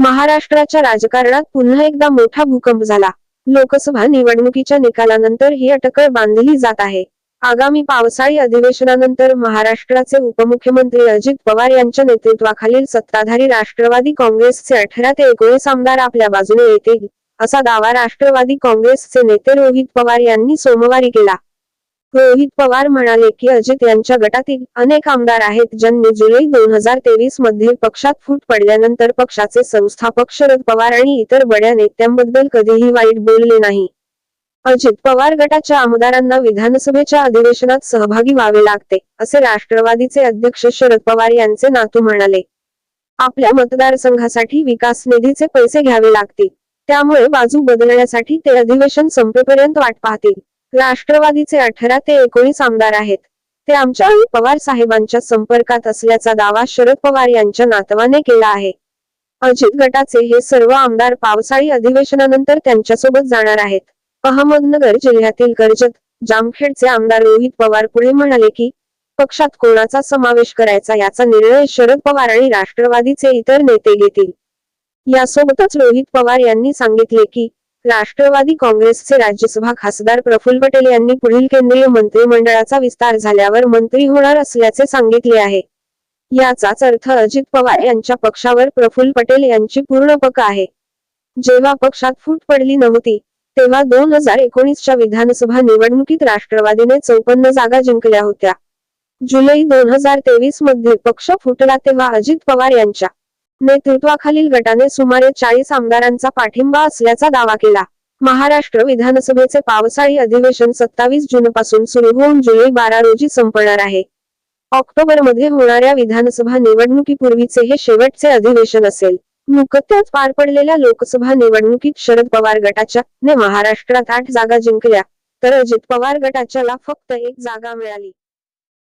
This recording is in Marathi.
महाराष्ट्राच्या राजकारणात पुन्हा एकदा मोठा भूकंप झाला. लोकसभा निवडणुकीच्या निकालानंतर ही अटकळ बांधली जात आहे. आगामी पावसाळी अधिवेशनानंतर महाराष्ट्राचे उपमुख्यमंत्री अजित पवार यांच्या नेतृत्वाखालील सत्ताधारी राष्ट्रवादी काँग्रेसचे अठरा ते एकोणीस आमदार आपल्या बाजूने येतील असा दावा राष्ट्रवादी काँग्रेसचे नेते रोहित पवार यांनी सोमवारी केला. रोहित पवार म्हणाले की अजित यांच्या गटातील अनेक आमदार आहेत ज्यांनी जुलै दोन हजार तेवीसमध्ये पक्षात फूट पडल्यानंतर पक्षाचे संस्थापक शरद पवार आणि इतर बड्या नेत्यांबद्दल कधीही वाईट बोलले नाही. अजित पवार गटाच्या आमदारांना विधानसभेच्या अधिवेशनात सहभागी व्हावे लागते असे राष्ट्रवादीचे अध्यक्ष शरद पवार यांचे नातू म्हणाले. आपल्या मतदारसंघासाठी विकास निधीचे पैसे घ्यावे लागतील त्यामुळे बाजू बदलण्यासाठी ते अधिवेशन संपेपर्यंत वाट पाहतील. राष्ट्रवादीचे अठरा ते एकोणीस आमदार आहेत. ते आमच्या पवार साहेबांच्या संपर्कात असल्याचा दावा शरद पवार यांच्या नातवाने केला आहे. अजित गटाचे हे सर्व आमदार पावसाळी अधिवेशनानंतर त्यांच्यासोबत जाणार आहेत. अहमदनगर जिल्ह्यातील कर्जत जामखेडचे आमदार रोहित पवार पुढे म्हणाले की पक्षात कोणाचा समावेश करायचा याचा निर्णय शरद पवार आणि राष्ट्रवादीचे इतर नेते घेतील. यासोबतच रोहित पवार यांनी सांगितले की राष्ट्रवादी काँग्रेसचे राज्यसभा खासदार प्रफुल्ल पटेल यांनी पुढील केंद्रीय मंत्रिमंडळाचा विस्तार झाल्यावर मंत्री होणार असल्याचे सांगितले आहे. याचाच अर्थ अजित पवार यांच्या पक्षावर प्रफुल्ल पटेल यांची पूर्ण पक आहे. जेव्हा पक्षात फूट पडली नव्हती तेव्हा दोन हजार एकोणीसच्या विधानसभा निवडणुकीत राष्ट्रवादीने चौपन्न जागा जिंकल्या होत्या. जुलै दोन हजार तेवीसमध्ये पक्ष फुटला तेव्हा अजित पवार यांच्या नेतृत्वाखालील गटाने सुमारे चाळीस आमदारांचा पाठिंबा असल्याचा दावा केला. महाराष्ट्र विधानसभेचे पावसाळी अधिवेशन सत्तावीस जून पासून सुरू होऊन जुलै बारा रोजी संपणार आहे. ऑक्टोबरमध्ये होणाऱ्या विधानसभा निवडणुकीपूर्वीचे हे शेवटचे अधिवेशन असेल. नुकत्याच पार पडलेल्या लोकसभा निवडणुकीत शरद पवार गटाच्या ने महाराष्ट्रात आठ जागा जिंकल्या तर अजित पवार गटाच्याला फक्त एक जागा मिळाली.